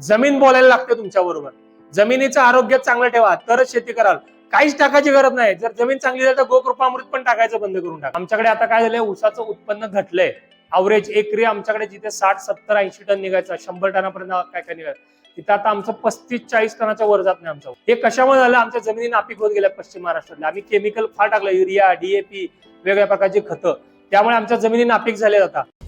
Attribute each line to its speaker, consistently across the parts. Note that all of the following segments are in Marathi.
Speaker 1: जमीन बोलायला लागते तुमच्या बरोबर. जमिनीचं आरोग्य चांगलं ठेवा तरच शेती कराल. काहीच टाकायची गरज नाही. जर जमीन चांगली झाली तर गोकृपामृत पण टाकायचं बंद करून टाका. आमच्याकडे आता काय झालंय ऊसाचं उत्पन्न घटलंय. अवरेज एकरी आमच्याकडे जिथे साठ सत्तर ऐंशी टन निघायचं शंभर टनापर्यंत काय काय निघायचं? तिथं आता आमचं पस्तीस चाळीस टनाच्या वर जात नाही आमचं हे कशामुळे झालं? आमच्या जमिनी नापीक होत गेल्या पश्चिम महाराष्ट्रातल्या. आम्ही केमिकल फार टाकलं. युरिया डीएपी वेगवेगळ्या प्रकारची खतं. त्यामुळे आमच्या जमिनी नापीक झाल्या जातात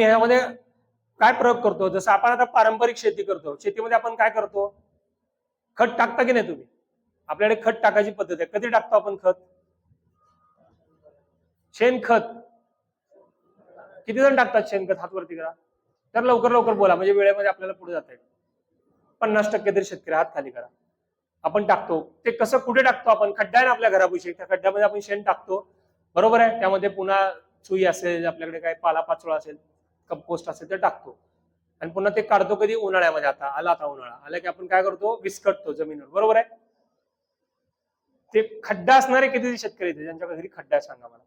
Speaker 1: आम्ही ह्यामध्ये काय प्रयोग करतो? जसं आपण आता पारंपरिक शेती करतो. शेतीमध्ये आपण काय करतो? खत टाकता की नाही तुम्ही? आपल्याकडे खत टाकायची पद्धत आहे. कधी टाकतो आपण खत? शेणखत किती जण टाकतात शेणखत हातवरती करा तर लवकर लवकर बोला. म्हणजे वेळेमध्ये आपल्याला पुढे जाता येईल. पन्नास टक्के तरी शेतकरी हात खाली करा. आपण टाकतो. ते कसं कुठे टाकतो आपण? खड्डा आहे ना आपल्या घरापाशी. त्या खड्ड्यामध्ये आपण शेण टाकतो. बरोबर आहे? त्यामध्ये पुन्हा चुई असेल आपल्याकडे काय पालापाचोळा असेल. कंपोस्ट असेल ते टाकतो. आणि पुन्हा ते काढतो कधी? उन्हाळ्यामध्ये. आता आला आता उन्हाळा. आला की आपण काय करतो? विस्कटतो जमिनीवर. बरोबर आहे? ते खड्डा असणारे किती शेतकरी येते ज्यांच्या घरी खड्डा आहे सांगा मला.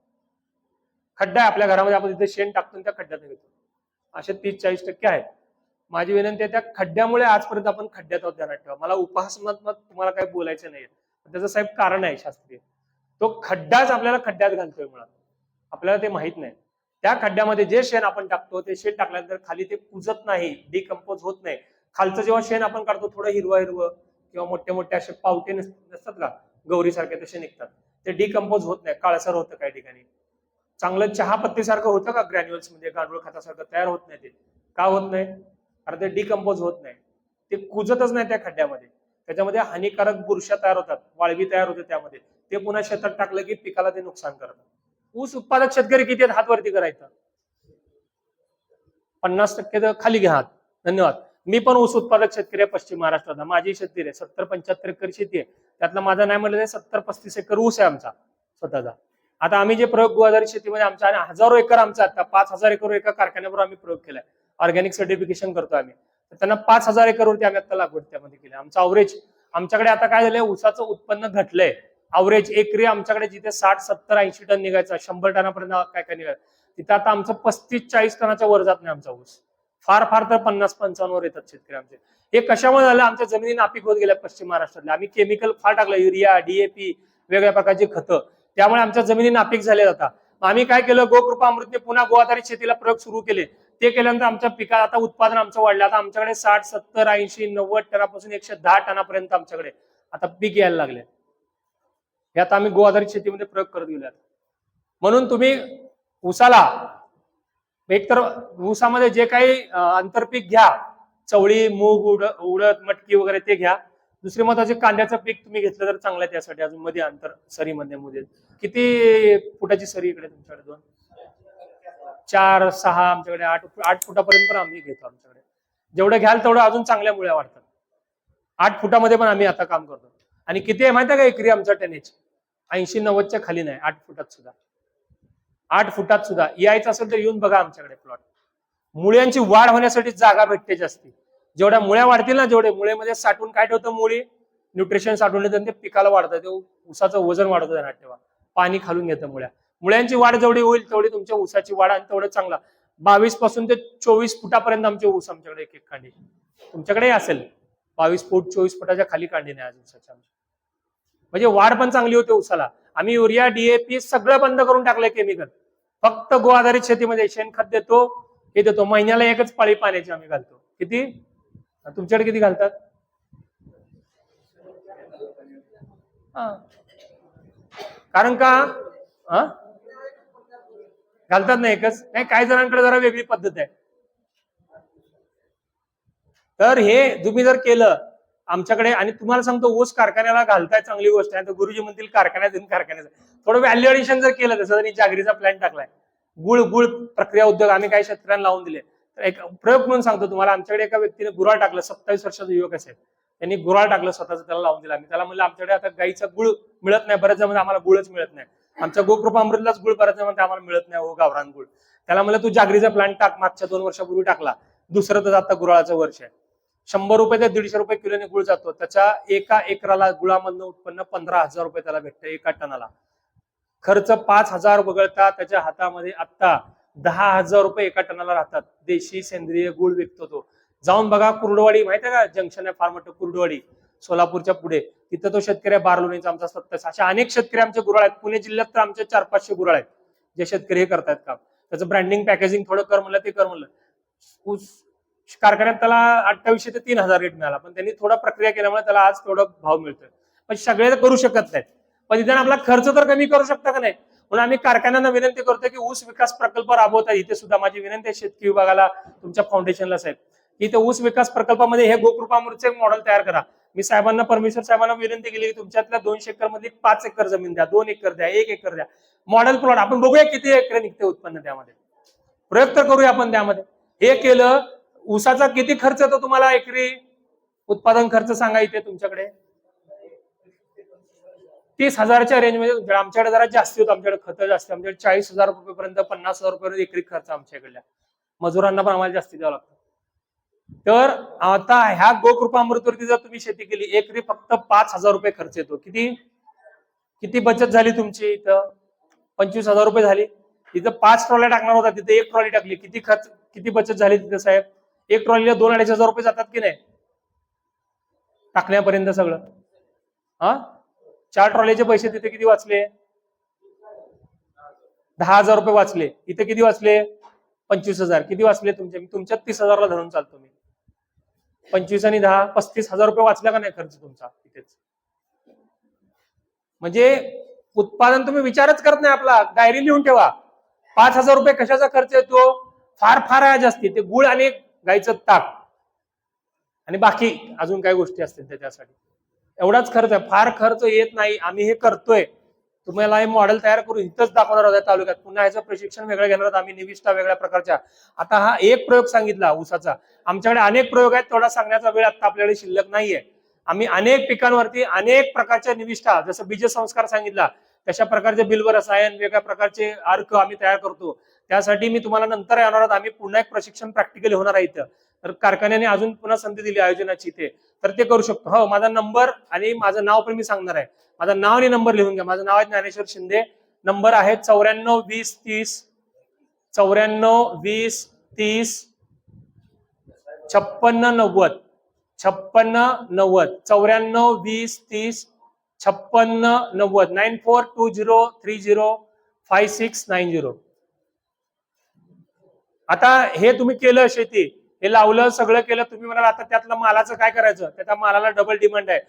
Speaker 1: खड्डा आहे आपल्या घरामध्ये. आपण तिथे शेण टाकतो त्या खड्ड्यात घेतो. असे तीस चाळीस टक्के आहेत. माझी विनंती आहे त्या खड्ड्यामुळे आजपर्यंत आपण खड्ड्यात आहोत ध्यानात ठेवा. मला उपहासनात्मक तुम्हाला काही बोलायचं नाही त्याचं साहेब कारण आहे शास्त्रीय. तो खड्डाच आपल्याला खड्ड्यात घालतोय मुळात. आपल्याला ते माहीत नाही. त्या खड्ड्यामध्ये जे शेण आपण टाकतो ते शेण टाकल्यानंतर खाली ते कुजत नाही डिकम्पोज होत नाही. खालचं जेव्हा शेण आपण काढतो थोडं हिरवं हिरवं किंवा मोठे मोठे असे पावटे नसतात का? गौरीसारखे तसे निघतात. ते डिकम्पोज होत नाही. काळसर होतं काही ठिकाणी. चांगलं चहा पत्तीसारखं होतं का ग्रॅन्युअल्समध्ये गांडूळ खतासारखं तयार होत नाही ते? का होत नाही? कारण ते डिकम्पोज होत नाही. ते कुजतच नाही त्या खड्ड्यामध्ये. त्याच्यामध्ये हानिकारक बुरशा तयार होतात. वाळवी तयार होते त्यामध्ये. ते पुन्हा शेतात टाकलं की पिकाला ते नुकसान करतात. ऊस उत्पादक शेतकरी किती आहेत हातवरती करायचं. पन्नास टक्के तर खाली घ्या हात. धन्यवाद. मी पण ऊस उत्पादक शेतकरी आहे पश्चिम महाराष्ट्रात माझी शेती आहे सत्तर पंच्याहत्तर एकर शेती आहे. त्यातला माझा नाही म्हणलं सत्तर पस्तीस एकर ऊस आहे आमचा स्वतःचा. आता आम्ही जे प्रयोग गोआधारित शेतीमध्ये आमचा आणि हजारो एकर आमचा आता. पाच हजार एकर एका कारखान्यावर आम्ही प्रयोग केलाय. ऑर्गॅनिक सर्टिफिकेशन करतो आम्ही. तर त्यांना पाच हजार एकरवरती आम्ही आता लागवड त्यामध्ये केली. आमचं अवरेज आमच्याकडे आता काय झालंय ऊसाचं उत्पन्न घटलंय. अवरेज एकरी आमच्याकडे जिथे साठ सत्तर ऐंशी टन निघायचं शंभर टनापर्यंत काय काय निघायचं? तिथं आता आमचं पस्तीस चाळीस टनाच्या वर जात नाही आमचा ऊस. फार फार तर पन्नास पंचावन्नवर येतात शेतकरी आमचे. हे कशामुळे झालं? आमच्या जमिनी नापीक होत गेल्या पश्चिम महाराष्ट्रातल्या आम्ही केमिकल फार टाकलं युरिया डीएपी वेगवेगळ्या प्रकारची खतं. त्यामुळे आमच्या जमिनी नापीक झाल्या जातात आम्ही काय केलं? गोकृपा अमृतने पुन्हा गोवाधारित शेतीला प्रयोग सुरू केले. ते केल्यानंतर आमच्या पिकात आता उत्पादन आमचं वाढलं. आता आमच्याकडे साठ सत्तर ऐंशी नव्वद टनापासून एकशे दहा टनापर्यंत आमच्याकडे आता पीक यायला लागले. हे आता आम्ही गोआधारित शेतीमध्ये प्रयोग करत गेलो म्हणून तुम्ही ऊसाला एकतर ऊसामध्ये जे काही आंतरपीक घ्या चवळी मूग उड उडद मटकी वगैरे ते घ्या. दुसरी महत्त्वाचे कांद्याचं पीक तुम्ही घेतलं तर चांगलं आहे त्यासाठी. अजून मध्ये अंतर सरीमध्ये मध्ये किती फुटाची सरी इकडे तुमच्याकडे? दोन. चार सहा आमच्याकडे. आठ आठ फुटापर्यंत पण आम्ही घेतो आमच्याकडे. जेवढं घ्याल तेवढं अजून चांगल्या मुळ्या वाढतात. आठ फुटामध्ये पण आम्ही आता काम करतो. आणि किती आहे माहिती आहे का एकरी आमचा टेनेज? ऐंशी नव्वदच्या खाली नाही आठ फुटात सुद्धा. आठ फुटात सुद्धा. यायचं असेल तर येऊन बघा आमच्याकडे प्लॉट मुळ्यांची वाढ होण्यासाठी जागा भेटते जास्ती. जेवढ्या मुळ्या वाढतील ना जेवढे मुळेमध्ये साठवून काय ठेवतं मुळी? न्यूट्रिशन साठवून आणि ते पिकाला वाढतं. ते उसाचं वजन वाढतं त्यांना ठेवा पाणी खालून घेतं मुळ्या. मुळ्यांची वाढ जेवढी होईल तेवढी तुमच्या ऊसाची वाढ आणि तेवढं चांगला. बावीसपासून ते चोवीस फुटापर्यंत आमचे ऊस आमच्याकडे एक एक कांडी. तुमच्याकडे असेल. बावीस फूट चोवीस फुटाच्या खाली कांडी नाही आज ऊसाच्या आमच्या म्हणजे वाढ पण चांगली होते ऊसाला. आम्ही युरिया डीएपी सगळं बंद करून टाकलंय केमिकल फक्त गो आधारित शेतीमध्ये शेणखत देतो हे देतो. महिन्याला एकच पाळी पाण्याची आम्ही घालतो. किती? तुमच्याकडे किती घालतात? हा. कारण का? हा? घालतात ना एकच? नाही काही जणांकडे जरा वेगळी पद्धत आहे. तर हे तुम्ही जर केलं आमच्याकडे आणि तुम्हाला सांगतो ऊस कारखान्याला घालताय चांगली गोष्ट आहे. तर गुरुजी म्हणतील कारखान्यात येऊन कारखान्यात थोडं व्हॅल्युएशन जर केलं तसं त्यांनी जागरीचा प्लॅन टाकलाय. गुळ गुळ प्रक्रिया उद्योग आम्ही काही शेतकऱ्यांना लावून दिले. तर एक प्रयोग म्हणून सांगतो तुम्हाला आमच्याकडे एका व्यक्तीने गुराळ टाकलं सत्तावीस वर्षाचा युवक असेल त्यांनी गुराळ टाकलं स्वतःच त्याला लावून दिला. आम्ही त्याला म्हणलं आमच्याकडे आता गाईचा गुळ मिळत नाही बऱ्याच जण आम्हाला गुळच मिळत नाही. आमच्या गोकृपा अमृतलाच गुळ बऱ्याच जण आम्हाला मिळत नाही हो गावरान गुळ. त्याला म्हणलं तू जागरीचा प्लॅन टाक मागच्या दोन वर्षापूर्वी टाकला. दुसरं तर आता गुराळाचं वर्ष आहे. शंभर रुपये ते दीडशे रुपये किलोने गुळ जातो. त्याच्या एका एकराला गुळामधनं उत्पन्न पंधरा हजार रुपये त्याला भेटतं एका टनाला. खर्च पाच हजार वगळता त्याच्या हातामध्ये आत्ता दहा हजार रुपये एका टनाला राहतात. देशी सेंद्रिय गुळ विकतो तो. जाऊन बघा कुर्डवाडी माहिती आहे का? जंक्शन आहे फार मोठं कुर्डवाडी सोलापूरच्या पुढे. तिथं तो शेतकरी आहे बारलोणीचा आमचा सत्तास अशा अनेक शेतकरी आमचे गुराळ आहेत. पुणे जिल्ह्यात तर आमचे चार पाचशे गुराळ आहेत. जे शेतकरी हे करतायत काम. त्याचं ब्रँडिंग पॅकेजिंग थोडं कर म्हणलं ते कर म्हणलं. ऊस कारखान्यात त्याला अठ्ठावीसशे ते तीन हजार रेट मिळाला. पण त्यांनी थोडा प्रक्रिया केल्यामुळे त्याला आज थोडा भाव मिळतोय. पण सगळे तर करू शकत नाहीत. पण इथे आपला खर्च तर कमी करू शकता का नाही? म्हणून आम्ही कारखान्यांना विनंती करतोय की ऊस विकास प्रकल्प राबवता. इथे सुद्धा माझी विनंती आहे शेतकरी विभागाला तुमच्या फाउंडेशनला साहेब. की इथे ऊस विकास प्रकल्पामध्ये हे गोकृपामृतचे मॉडेल तयार करा. मी साहेबांना परमेश्वर साहेबांना विनंती केली की तुमच्यातल्या दोनशे एकरमध्ये पाच एकर जमीन द्या दोन एकर द्या एक एकर द्या. मॉडेल प्लॉट आपण बघूया किती एकर निघते उत्पन्न त्यामध्ये. प्रयोग तर करूया आपण त्यामध्ये. हे केलं ऊसाचा किती खर्च येतो तुम्हाला एकरी? उत्पादन खर्च सांगा इथे तुमच्याकडे. तीस हजारच्या रेंजमध्ये तुमच्याकडे आमच्याकडे जरा जास्ती होतं आमच्याकडे खतं जास्त आमच्याकडे चाळीस हजार रुपयेपर्यंत पन्नास हजार रुपये एकरी खर्च आमच्याकडल्या. मजुरांना पण आम्हाला जास्ती द्यावं लागतं. तर आता ह्या गोकृपामृतवरती जर तुम्ही शेती केली एकरी फक्त पाच हजार रुपये खर्च येतो. किती? किती बचत झाली तुमची इथं? पंचवीस हजार रुपये झाली. तिथं पाच ट्रॉल्या टाकणार होता तिथे एक ट्रॉली टाकली. किती खर्च किती बचत झाली तिथे साहेब? एक ट्रॉलीला दोन अडीच हजार रुपये जातात की नाही? टाकण्यापर्यंत सगळं. हा? चार ट्रॉलीचे पैसे तिथे किती वाचले? दहा हजार रुपये वाचले. इथे किती वाचले? पंचवीस हजार. किती वाचले तुमचे? मी तुमच्यात तीस हजारला धरून चालतो मी. पंचवीस आणि दहा पस्तीस हजार रुपये वाचला का नाही खर्च तुमचा तिथेच म्हणजे उत्पादन तुम्ही विचारच करत नाही आपला. डायरी लिहून ठेवा. पाच हजार रुपये कशाचा खर्च येतो? फार फार आहे जास्ती ते गुळ आणि गाईचं ताक. आणि बाकी अजून काही गोष्टी असतील त्याच्यासाठी. एवढाच खर्च आहे. फार खर्च येत नाही. आम्ही हे करतोय. तुम्हाला हे मॉडेल तयार करून इथंच दाखवणार आहोत तालुक्यात. पुन्हा ह्याचं प्रशिक्षण वेगळं घेणार आहोत आम्ही. निविष्ठा वेगळ्या प्रकारच्या. आता हा एक प्रयोग सांगितला ऊसाचा. आमच्याकडे अनेक प्रयोग आहेत. तेवढा सांगण्याचा वेळ आता आपल्याकडे शिल्लक नाहीये. आम्ही अनेक पिकांवरती अनेक प्रकारच्या निविष्ठा जसं बीज संस्कार सांगितला. तशा प्रकारचे बिल्व रसायन वेगळ्या प्रकारचे अर्क आम्ही तयार करतो. त्यासाठी मी तुम्हाला नंतर येणार आम्ही पुन्हा एक प्रशिक्षण प्रॅक्टिकली होणार आहे इथं. तर कारखान्याने अजून पुन्हा संधी दिली आयोजनाची इथे. तर ते करू शकतो. हो माझा नंबर आणि माझं नाव पण मी सांगणार आहे. माझं नाव आणि नंबर लिहून घ्या. माझं नाव आहे ज्ञानेश्वर शिंदे. नंबर आहे चौऱ्याण्णव वीस तीस चौऱ्याण्णव वीस तीस छप्पन्न नव्वद छप्पन्न नव्वद चौऱ्याण्णव वीस तीस छप्पन्न नव्वद. Nine four two zero three zero five six nine zero. आता हे तुम्ही केलं शेती हे लावलं सगळं केलं तुम्ही म्हणाल आता त्यातलं मालाचं काय करायचं? त्या मालाला डबल डिमांड आहे.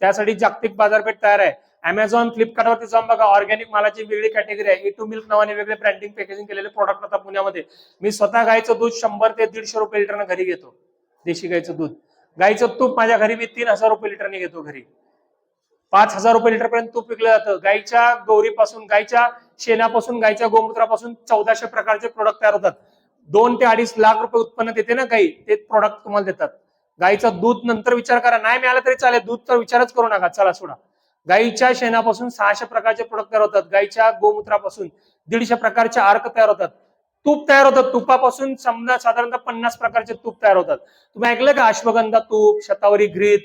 Speaker 1: त्यासाठी जागतिक बाजारपेठ तयार आहे. अमेझॉन फ्लिपकार्टवरती जाऊन बघा ऑर्गॅनिक मालाची वेगळी कॅटेगरी आहे. ए टू मिल्क नावाने वेगळे ब्रँडिंग पॅकेजिंग केलेले प्रोडक्ट आता पुण्यामध्ये. मी स्वतः गायचं दूध शंभर ते दीडशे रुपये लिटरनं घरी घेतो. देशी गायचं दूध. गायचं तूप माझ्या घरी मी तीन हजार रुपये लिटरने घेतो घरी. पाच हजार रुपये लिटर पर्यंत तूप विकलं जातं. गायच्या गौरीपासून गायच्या शेणापासून गायच्या गोमूत्रापासून चौदाशे प्रकारचे प्रोडक्ट तयार होतात. दोन ते अडीच लाख रुपये उत्पन्न देते ना गाई ते प्रोडक्ट तुम्हाला देतात. गाईचं दूध नंतर विचार करा. नाही मिळालं तरी चालेल. दूध तर विचारच करू नका. चला सोडा. गाईच्या शेणापासून सहाशे प्रकारचे प्रोडक्ट तयार होतात. गाईच्या गोमूत्रापासून दीडशे प्रकारचे अर्क तयार होतात. तूप तयार होतात. तुपापासून समजा साधारणतः पन्नास प्रकारचे तूप तयार होतात. तुम्ही ऐकलं का? अश्वगंधा तूप शतावरी घृत?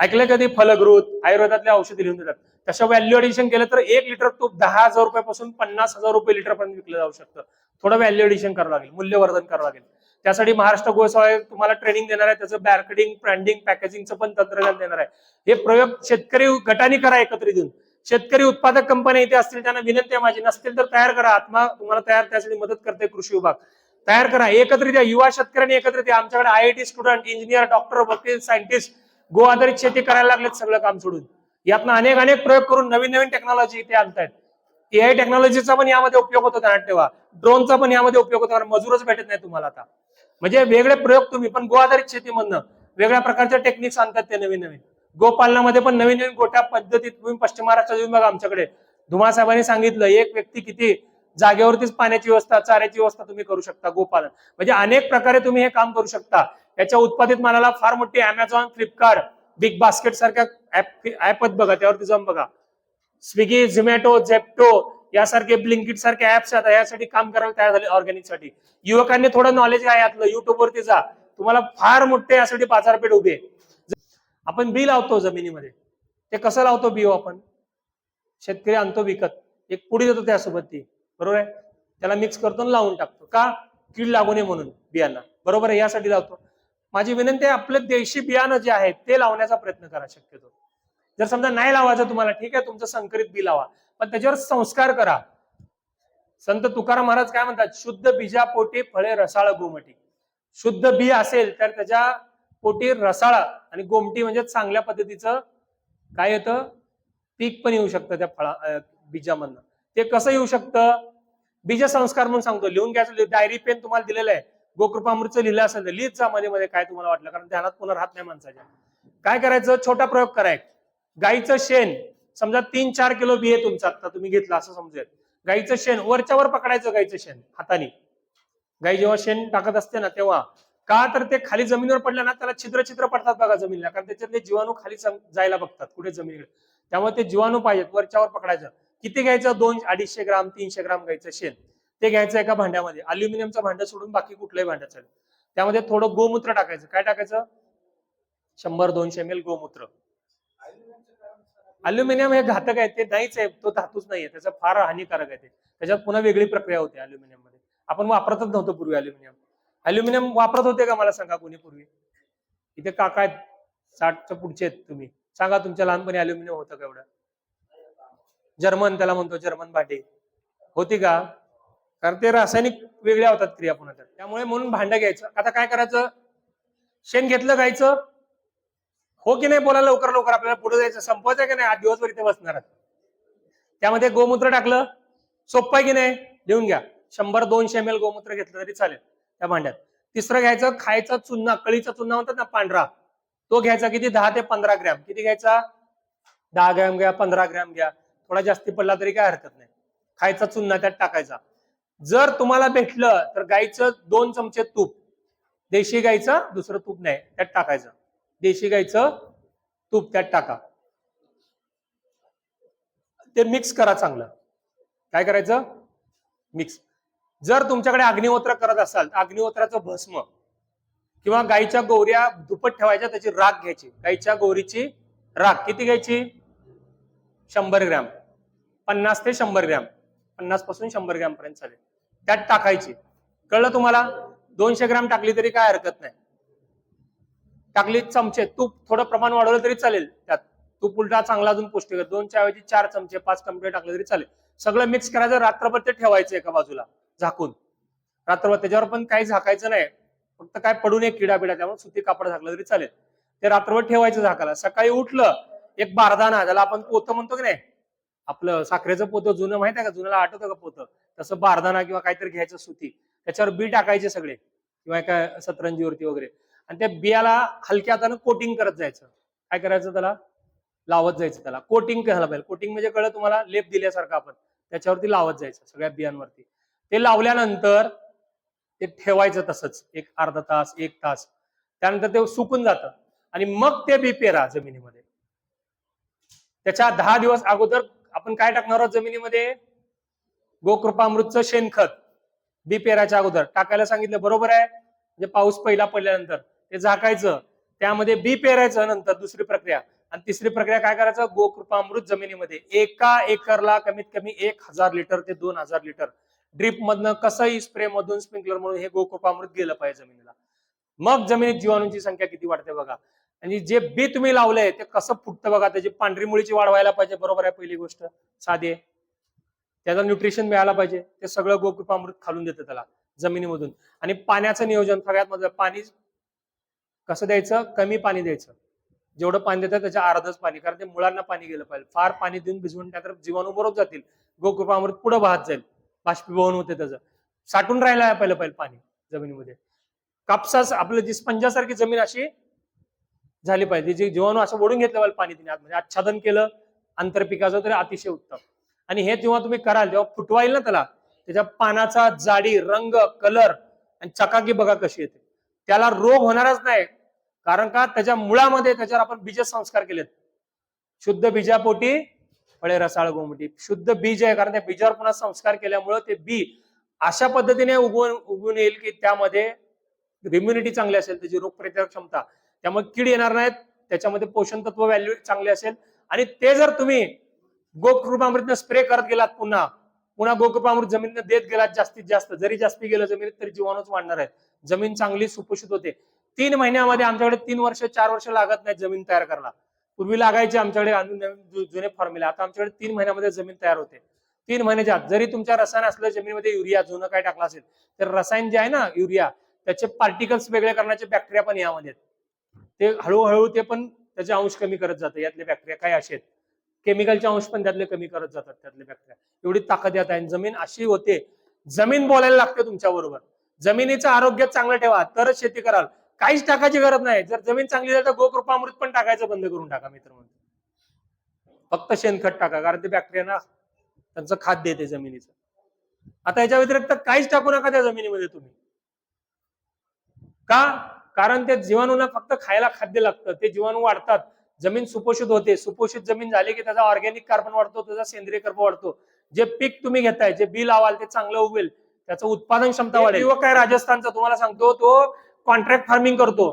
Speaker 1: ऐकलं कधी? फलग्रुत आयुर्वेदातल्या औषधी लिहून देतात. तसं व्हॅल्यू एडिशन केलं तर एक लिटर तूप दहा हजार रुपयापासून पन्नास हजार रुपये लिटर पर्यंत विकलं जाऊ शकतं. थोडं व्हॅल्यू एडिशन करावं लागेल मूल्यवर्धन करावं लागेल. त्यासाठी महाराष्ट्र गोसाळे तुम्हाला ट्रेनिंग देणार आहे त्याचं मार्केटिंग ब्रँडिंग पॅकेजिंगचं पण तंत्रज्ञान देणार आहे. हे प्रयोग शेतकरी गटाने करा एकत्रित येऊन शेतकरी उत्पादक कंपन्या इथे असतील त्यांना विनंती आहे माझी नसतील तर तयार करा. आत्मा तुम्हाला तयार त्यासाठी मदत करते कृषी विभाग. तयार करा एकत्रित या युवा शेतकऱ्यांनी एकत्रित या. आमच्याकडे I I T student engineer doctor वकील सायंटिस्ट गो आधारित शेती करायला लागलेत सगळं काम सोडून. यातनं अनेक अनेक प्रयोग करून नवीन नवीन टेक्नॉलॉजी इथे आणतायत. एआय टेक्नॉलॉजीचा पण यामध्ये उपयोग होतो ध्यानात ठेवा ड्रोनचा पण यामध्ये उपयोग होतो कारण मजूरच भेटत नाही तुम्हाला आता. म्हणजे वेगळे प्रयोग तुम्ही पण गो आधारित शेतीमधनं वेगळ्या प्रकारच्या टेक्निक्स आणतात ते नवीन नवीन. गोपालनामध्ये पण नवीन नवीन गोट्या पद्धतीत तुम्ही पश्चिम महाराष्ट्रात येऊन आमच्याकडे. धुमा साहेबांनी सांगितलं एक व्यक्ती किती जागेवरतीच पाण्याची व्यवस्था चाऱ्याची व्यवस्था तुम्ही करू शकता गोपालन म्हणजे अनेक प्रकारे तुम्ही हे काम करू शकता. याच्या उत्पादित मालाला फार मोठी अमेझॉन फ्लिपकार्ट बिग बास्केट सारख्या ऍप ऍपच बघा त्यावरती जाऊन बघा. स्विगी झोमॅटो झेप्टो यासारखे ब्लिंकिट सारखे ऍप्स आता यासाठी काम करायला तयार झाले ऑर्गॅनिकसाठी. युवकांनी थोडं नॉलेज आहे यातलं युट्यूब वरती जा. तुम्हाला फार मोठे यासाठी बाजारपेठ उभी आहे आपण बी लावतो जमिनीमध्ये. ते कसं लावतो बियो आपण? शेतकरी आणतो विकत. एक पुडी देतो त्यासोबत ती. बरोबर आहे? त्याला मिक्स करतो आणि लावून टाकतो. का? कीड लागू नये म्हणून बियांना. बरोबर आहे? यासाठी लावतो. माझी विनंती आहे आपलं देशी बियाणं जे आहे ते लावण्याचा प्रयत्न करा शक्यतो. जर समजा नाही लावायचं तुम्हाला ठीक आहे तुमचं संकरित बी लावा. पण त्याच्यावर संस्कार करा. संत तुकाराम महाराज काय म्हणतात शुद्ध बीजापोटी फळे रसाळ गोमटी. शुद्ध बी असेल तर त्याच्या पोटी रसाळ आणि गोमटी म्हणजे चांगल्या पद्धतीचं काय येतं? पीक पण येऊ शकतं त्या फळा बीजामधनं. ते कसं येऊ शकतं? बीज संस्कार म्हणून सांगतो. लिहून घ्यायचं डायरी पेन तुम्हाला दिलेलं आहे. गोकृपामृतचं लिहिलं असेल तर लिहित जा मध्ये मध्ये काय तुम्हाला वाटलं कारण ध्यानात पुन्हा राहत नाही माणसाच्या. काय करायचं? छोटा प्रयोग करायचा. गाईचं शेण समजा तीन चार किलो बिये तुमचा आता तुम्ही घेतला असं समजेल. गाईचं शेण वरच्यावर पकडायचं गाईचं शेण हाताने. गाई जेव्हा शेण टाकत असते ना तेव्हा. का तर ते खाली जमिनीवर पडलं ना त्याला छिद्र छिद्र पडतात बघा जमिनीला कारण त्याच्यातले जीवाणू खाली जायला बघतात कुठे जमिनीकडे. त्यामुळे ते जीवाणू पाहिजेत वरच्यावर पकडायचं. किती घ्यायचं? दोन अडीचशे ग्राम तीनशे ग्राम गाईचं शेण. ते घ्यायचं एका भांड्यामध्ये. अल्युमिनियमचं भांडं सोडून बाकी कुठलंही भांडं चालेल. त्यामध्ये थोडं गोमूत्र टाकायचं. काय टाकायचं? शंभर दोनशे एम एल गोमूत्र. अल्युमिनियम हे घातक आहे. ते नाहीच आहे. तो धातूच नाहीये. त्याचं फार हानिकारक आहे ते. त्याच्यात पुन्हा वेगळी प्रक्रिया होते अल्युमिनियममध्ये आपण वापरतच नव्हतो पूर्वी अल्युमिनियम. अल्युमिनियम वापरत होते का मला सांगा कोणी पूर्वी? इथे काका आहेत. साठच्या पुढचे आहेत तुम्ही. सांगा तुमच्या लहानपणी अल्युमिनियम होतं का एवढं? जर्मन त्याला म्हणतो जर्मन भांडी. होती का? कारण ते रासायनिक वेगळ्या होतात क्रिया पुन्हा त्यामुळे म्हणून भांडं घ्यायचं. आता काय करायचं? शेण घेतलं जायचं हो की नाही बोला लवकर लवकर. आपल्याला पुढे जायचं. संपवायचं की नाही? आज दिवसभर इथे बसणार त्यामध्ये गोमूत्र टाकलं. सोपं आहे की नाही? लिहून घ्या. शंभर दोनशे एम एल गोमूत्र घेतलं तरी चालेल त्या भांड्यात. तिसरं घ्यायचं खायचा चुन्ना कळीचा चुन्ना म्हणतात ना पांढरा. तो घ्यायचा किती? दहा ते पंधरा ग्रॅम. किती घ्यायचा? दहा ग्रॅम घ्या पंधरा ग्रॅम घ्या. थोडा जास्ती पडला तरी काय हरकत नाही. खायचा चुन्ना त्यात टाकायचा. जर तुम्हाला भेटलं तर गाईचं दोन चमचे तूप. देशी गाईचं दुसरं तूप नाही त्यात टाकायचं. देशी गाईचं तूप त्यात टाका. ते मिक्स करा चांगलं. काय करायचं? मिक्स जर तुमच्याकडे अग्निहोत्र करत असाल तर अग्निहोत्राचं भस्म किंवा गाईच्या गौऱ्या दुपट ठेवायच्या त्याची राख घ्यायची. गाईच्या गौरीची राख किती घ्यायची? शंभर ग्रॅम. पन्नास ते शंभर ग्रॅम. पन्नासपासून शंभर ग्रॅम पर्यंत चालेल. त्यात टाकायची. कळलं तुम्हाला? दोनशे ग्रॅम टाकली तरी काय हरकत नाही. टाकली चमचे तूप थोडं प्रमाण वाढवलं तरी चालेल त्यात. तूप उलटा चांगला अजून पौष्टिक दोनच्या ऐवजी चार चमचे पाच चमचे टाकले तरी चालेल. सगळं मिक्स करायचं रात्रभर ते ठेवायचं एका बाजूला झाकून. रात्रभर त्याच्यावर पण काही झाकायचं नाही. फक्त काय पडू नये किडा बिडा त्यामुळे सुती कापड झाकलं तरी चालेल. ते रात्रभर ठेवायचं झाकाला सकाळी उठलं एक बारदाना ज्याला आपण पोतं म्हणतो की नाही आपलं साखरेचं पोतं जुनं माहीत आहे का? जुन्याला आठवतं का पोतं? तसं बारदाना किंवा काहीतरी घ्यायचं सुती. त्याच्यावर बी टाकायचे सगळे. किंवा एका सतरंजीवरती वगैरे. आणि त्या बियाला हलक्या हातानं कोटिंग करत जायचं. काय करायचं त्याला? लावत जायचं त्याला. कोटिंग करायला पाहिजे. कोटिंग म्हणजे कळलं तुम्हाला? लेप दिल्यासारखं आपण. त्याच्यावरती लावत जायचं सगळ्या बियांवरती. ते लावल्यानंतर ते ठेवायचं तसंच. एक अर्धा तास एक तास. त्यानंतर ते सुकून जातं. आणि मग ते बी पेरा जमिनीमध्ये. त्याच्या दहा दिवस अगोदर आपण काय टाकणार आहोत जमिनीमध्ये? गोकृपामृतचं शेणखत. बी पेराच्या अगोदर. टाकायला सांगितलं बरोबर आहे? म्हणजे पाऊस पहिला पडल्यानंतर. ते झाकायचं. त्यामध्ये बी पेरायचं नंतर दुसरी प्रक्रिया. आणि तिसरी प्रक्रिया काय करायचं? गोकृपामृत जमिनीमध्ये. एका एकरला कमीत कमी एक हजार लिटर ते दोन हजार लिटर ड्रीप मधनं कसंही स्प्रे मधून स्प्रिंकलर म्हणून हे गोकृपामृत गेलं पाहिजे जमिनीला. मग जमिनीत जीवाणूंची संख्या किती वाढते बघा. आणि जे बी तुम्ही लावलंय ते कसं फुटतं बघा त्याची पांढरी मुळीची वाढ व्हायला पाहिजे बरोबर आहे पहिली गोष्ट. साधी. आहे त्याला न्यूट्रिशन मिळायला पाहिजे. ते सगळं गोकृपामृत खालून देतं त्याला जमिनीमधून. आणि पाण्याचं नियोजन सगळ्यात महत्त्वाचं पाणी कसं द्यायचं? कमी पाणी द्यायचं. जेवढं पाणी देतं त्याच्या अर्धच पाणी कारण ते मुळांना पाणी गेलं पाहिजे. फार पाणी देऊन भिजवून त्या तर जीवाणू बरोबर जातील. गोकृपामृत पुढे वाहत जाईल. बाष्पीभवन होते त्याचं. साठून राहायला पाहिलं पाहिजे पाणी जमिनीमध्ये. कापसास आपलं जी स्पंजासारखी जमीन अशी झाली पाहिजे. जे जीवाणू असं ओढून घेतलं पाहिजे पाणी तिने म्हणजे आच्छादन केलं आंतरपिकाचं तरी अतिशय उत्तम. आणि हे जेव्हा तुम्ही कराल जेव्हा फुटवाईल ना त्याला त्याच्या पानाचा जाडी रंग कलर आणि चकाकी बघा कशी येते. त्याला रोग होणारच नाही. कारण का? त्याच्या मुळामध्ये त्याच्यावर आपण बीज संस्कार केलेत. शुद्ध बीजापोटी फळे रसाळ गोमटी. शुद्ध बीज आहे कारण त्या बीजावर पुन्हा संस्कार केल्यामुळं ते बी अशा पद्धतीने उगवून उगवून येईल की त्यामध्ये इम्युनिटी चांगली असेल त्याची रोगप्रतिकारक क्षमता. त्यामुळे कीड येणार नाहीत. त्याच्यामध्ये पोषण तत्व व्हॅल्यू चांगले असेल. आणि ते जर तुम्ही गोकृपामृतनं स्प्रे करत गेलात पुन्हा पुन्हा गोकृपामृत जमिनीनं देत गेलात जास्तीत जास्त जरी जास्ती गेलं जमिनीत तरी जीवाणूच वाढणार आहेत. जमीन चांगली सुपोषित होते. तीन महिन्यामध्ये आमच्याकडे तीन वर्ष चार वर्ष लागत नाही जमीन तयार करायला. पूर्वी लागायचे आमच्याकडे नवीन जुने फॉर्म्युले आता आमच्याकडे तीन महिन्यामध्ये जमीन तयार होते. तीन महिन्याच्या आत जरी तुमच्या रसायन असलं जमिनीमध्ये युरिया जुनं काय टाकलं असेल तर रसायन जे आहे ना युरिया त्याचे पार्टिकल्स वेगळे करण्याचे बॅक्टेरिया पण यामध्ये आहेत. ते हळूहळू ते पण त्याचे अंश कमी करत जातं. यातले बॅक्टेरिया काय असे आहेत? केमिकलचे अंश पण त्यातले कमी करत जातात त्यातले बॅक्टेरिया एवढी ताकद यात आहे. आणि जमीन अशी होते. जमीन बोलायला लागते तुमच्या बरोबर. जमिनीचं आरोग्य चांगलं ठेवा. तरच शेती कराल. काहीच टाकायची गरज नाही. जर जमीन चांगली झाली तर गोकृपामृत पण टाकायचं बंद करून टाका मित्र म्हणतो फक्त शेणखत टाका कारण ते बॅक्टेरिया ना त्यांचं खाद्य येते जमिनीचं. आता याच्या व्यतिरिक्त काहीच टाकू नका त्या जमिनीमध्ये तुम्ही. का? कारण ते जीवाणूंना फक्त खायला खाद्य लागतं ते जीवाणू वाढतात. जमीन सुपोषित होते सुपोषित जमीन झाली की त्याचा ऑर्गॅनिक कार्बन वाढतो त्याचा सेंद्रिय कार्बन वाढतो. जे पीक तुम्ही घेताय जे बी लावाल ते चांगलं उगवेल त्याचं उत्पादन क्षमता वाढेल. युवक काय राजस्थानचा तुम्हाला सांगतो तो कॉन्ट्रॅक्ट फार्मिंग करतो.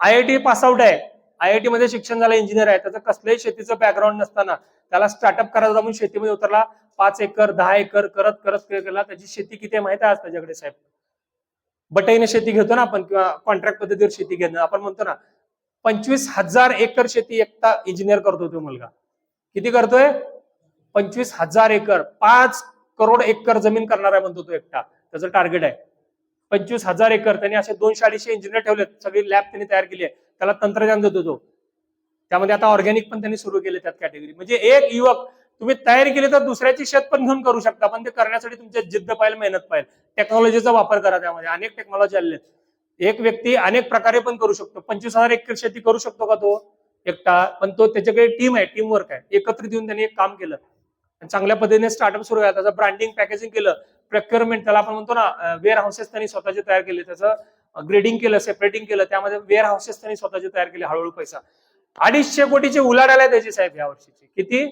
Speaker 1: I I T pass out आहे. आय आय टी मध्ये शिक्षण झालं इंजिनियर आहे. त्याचं कसलंही शेतीचं बॅकग्राऊंड नसताना त्याला स्टार्टअप करायचा होता म्हणून शेतीमध्ये उतरला पाच एकर दहा एकर करत करत केला त्याची शेती किती माहिती आहे आज त्याच्याकडे साहेब? बटाईने शेती घेतो ना आपण किंवा कॉन्ट्रॅक्ट पद्धतीवर शेती घेणं. आपण म्हणतो ना पंचवीस हजार एकर शेती एकटा इंजिनियर करतो तो मुलगा. किती करतोय? पंचवीस हजार एकर पाच करोड एकर जमीन करणार आहे म्हणतो तो एकटा. त्याचं टार्गेट आहे. पंचवीस हजार एकर त्यांनी असे दोनशे अडीचशे इंजिनियर ठेवलेत. सगळी लॅब त्यांनी तयार केली आहे. त्याला तंत्रज्ञान देतो तो. त्यामध्ये आता ऑर्गॅनिक पण त्यांनी सुरू केले त्यात कॅटेगरी म्हणजे एक युवक तुम्ही तयारी केली तर दुसऱ्याची शेत पण घेऊन करू शकता पण ते करण्यासाठी तुमच्या जिद्द पाहिजे मेहनत पाहिजे टेक्नॉलॉजीचा वापर करा त्यामध्ये. अनेक टेक्नॉलॉजी आलेले आहेत. एक व्यक्ती अनेक प्रकारे पण करू शकतो. पंचवीस हजार एकर शेती करू शकतो का तो? एकटा. पण तो त्याच्याकडे टीम आहे टीम वर्क आहे. एकत्रित येऊन त्यांनी एक काम केलं. आणि चांगल्या पद्धतीने स्टार्टअप सुरू आहे. त्याचं ब्रँडिंग पॅकेजिंग केलं. प्रक्युअरमेंट त्याला आपण म्हणतो ना वेअर हाऊसेस त्यांनी स्वतःचे तयार केले. त्याचं ग्रेडिंग केलं सेपरेटिंग केलं. त्यामध्ये वेअर हाऊसेस त्यांनी स्वतःचे तयार केले हळूहळू पैसा. अडीचशे कोटीची उलाढाल आहे त्याची साहेब या वर्षीची. किती?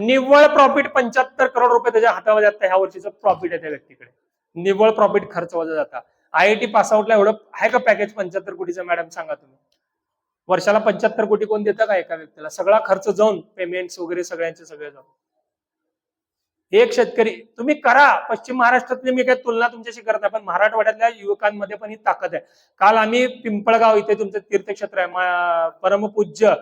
Speaker 1: निव्वळ प्रॉफिट पंच्याहत्तर करोड रुपये त्याच्या हातामध्ये आता ह्या वर्षीचं प्रॉफिट आहे त्या व्यक्तीकडे. निव्वळ प्रॉफिट खर्च वजा जाता. आय आय टी पासआउटला एवढं आहे का पॅकेज पंच्याहत्तर कोटीचं? मॅडम सांगा तुम्ही. वर्षाला पंच्याहत्तर कोटी कोण देतं का एका व्यक्तीला? सगळा खर्च जाऊन पेमेंट्स वगैरे सगळ्यांचे सगळे जाऊन. एक शेतकरी तुम्ही करा. पश्चिम महाराष्ट्रातली मी काही तुलना तुमच्याशी करत नाही पण मराठवाड्यातल्या युवकांमध्ये पण ही ताकद आहे. काल आम्ही पिंपळगाव इथे तुमचं तीर्थक्षेत्र आहे परमपूज्य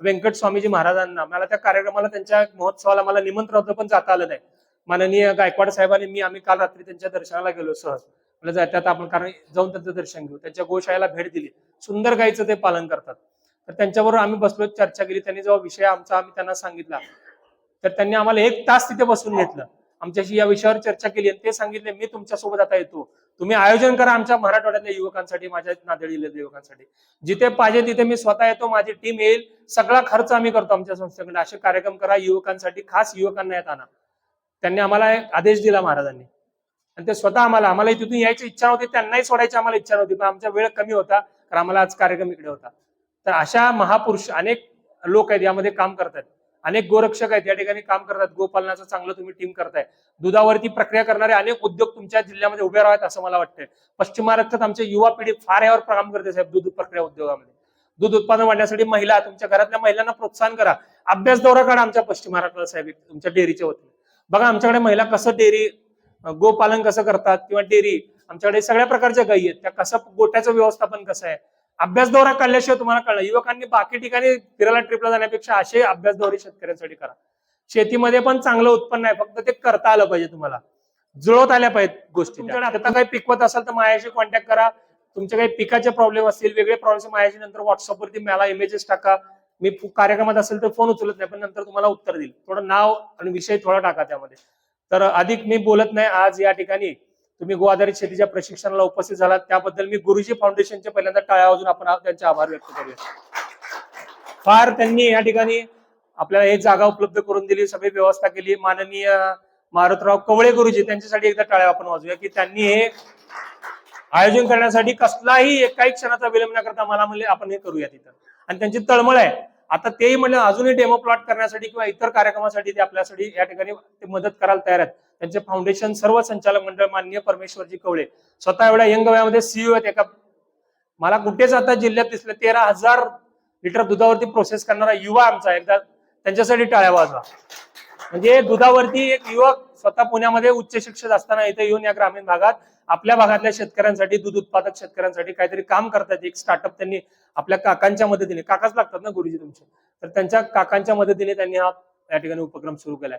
Speaker 1: व्यंकट स्वामीजी महाराजांना मला त्या कार्यक्रमाला त्यांच्या महोत्सवाला मला निमंत्रण होतं पण जाता आलं नाही. माननीय गायकवाड साहेबांनी मी आम्ही काल रात्री त्यांच्या दर्शनाला गेलो सहज. मला जात्यात आपण कारण जाऊन त्यांचं दर्शन घेऊ. त्यांच्या गोशाळेला भेट दिली. सुंदर गायीचं ते पालन करतात. तर त्यांच्याबरोबर आम्ही बसलो चर्चा केली. त्यांनी जेव्हा विषय आमचा आम्ही त्यांना सांगितला. तर त्यांनी आम्हाला एक तास तिथे बसून घेतलं. आमच्याशी या विषयावर चर्चा केली आणि ते सांगितले मी तुमच्यासोबत आता येतो. तुम्ही आयोजन करा आमच्या मराठवाड्यातल्या युवकांसाठी माझ्या नांदेडील्या युवकांसाठी. जिथे पाहिजे तिथे मी स्वतः येतो माझी टीम येईल. सगळा खर्च आम्ही करतो आमच्या संस्थेकडे. असे कार्यक्रम करा युवकांसाठी खास युवकांना येत आणा. त्यांनी आम्हाला एक आदेश दिला महाराजांनी. आणि ते स्वतः आम्हाला आम्हाला तिथून यायची इच्छा नव्हती त्यांनाही सोडायची आम्हाला इच्छा नव्हती पण आमचा वेळ कमी होता कारण आम्हाला आज कार्यक्रम इकडे होता. तर अशा महापुरुष अनेक लोक आहेत यामध्ये काम करतात अनेक गोरक्षक आहेत या ठिकाणी काम करतात. गोपालनाचं चांगलं तुम्ही टीम करताय. दुधावरती प्रक्रिया करणारे अनेक उद्योग तुमच्या जिल्ह्यामध्ये उभे राहत असं मला वाटतंय. पश्चिम महाराष्ट्रात आमची युवा पिढी फार यावर काम करते साहेब दूध प्रक्रिया उद्योगामध्ये. दूध उत्पादन वाढण्यासाठी महिला तुमच्या घरातल्या महिलांना प्रोत्साहन करा. अभ्यास दौरा काढा आमच्या पश्चिम महाराष्ट्रात साहेब तुमच्या डेअरीच्या वतीने. बघा आमच्याकडे महिला कसं डेअरी गोपालन कसं करतात किंवा डेअरी आमच्याकडे सगळ्या प्रकारच्या गायी आहेत. त्या कसं गोट्याचं व्यवस्थापन कसं आहे? अभ्यास दौरा काढल्याशिवाय तुम्हाला कळलं युवकांनी बाकी ठिकाणी फिरायला ट्रिपला जाण्यापेक्षा असे अभ्यास दौरे शेतकऱ्यांसाठी करा. शेतीमध्ये पण चांगलं उत्पन्न आहे. फक्त ते करता आलं पाहिजे तुम्हाला. जुळवत आल्या पाहिजेत गोष्टी. तुमच्याकडे आता काही पिकवत असाल तर माझ्याशी कॉन्टॅक्ट करा. तुमचे काही पिकाचे प्रॉब्लेम असतील वेगळे प्रॉब्लेम माझ्याशी नंतर व्हॉट्सअपवरती मला इमेजेस टाका. मी कार्यक्रमात असेल तर फोन उचलत नाही पण नंतर तुम्हाला उत्तर देईल. थोडं नाव आणि विषय थोडा टाका त्यामध्ये. तर अधिक मी बोलत नाही. आज या ठिकाणी तुम्ही गो आधारित शेतीच्या प्रशिक्षणाला उपस्थित झालात. त्याबद्दल मी गुरुजी फाउंडेशनचे पहिल्यांदा टाळ्या वाजून आपण त्यांचे आभार व्यक्त करूया. फार त्यांनी या ठिकाणी आपल्याला एक जागा उपलब्ध करून दिली सगळी व्यवस्था केली. माननीय मारुतराव कवळे गुरुजी त्यांच्यासाठी एकदा टाळ्या आपण वाजूया की त्यांनी हे आयोजन करण्यासाठी कसलाही एकाही क्षणाचा विलंब न करता मला म्हणले आपण हे करूया तिथं. आणि त्यांची तळमळ आहे. आता तेही म्हणले अजूनही डेमो प्लॉट करण्यासाठी किंवा इतर कार्यक्रमासाठी ते आपल्यासाठी या ठिकाणी ते मदत करायला तयार आहेत. त्यांचे फाउंडेशन सर्व संचालक मंडळ मान्य परमेश्वरजी कवळे. स्वतः एवढ्या यंग वयामध्ये सीईओ आहेत एका मला कुठेच आता जिल्ह्यात दिसले तेरा हजार लिटर दुधावरती प्रोसेस करणारा युवा आमचा एकदा त्यांच्यासाठी टाळ्या वाजवा. म्हणजे दुधावरती एक युवक स्वतः पुण्यामध्ये उच्च शिक्षित असताना इथे येऊन या ग्रामीण भागात आपल्या भागातल्या शेतकऱ्यांसाठी दूध उत्पादक शेतकऱ्यांसाठी काहीतरी काम करतात. एक स्टार्टअप त्यांनी आपल्या काकांच्या मदतीने काकाच लागतात ना गुरुजी तुमचे? तर त्यांच्या काकांच्या मदतीने त्यांनी हा या ठिकाणी उपक्रम सुरू केलाय.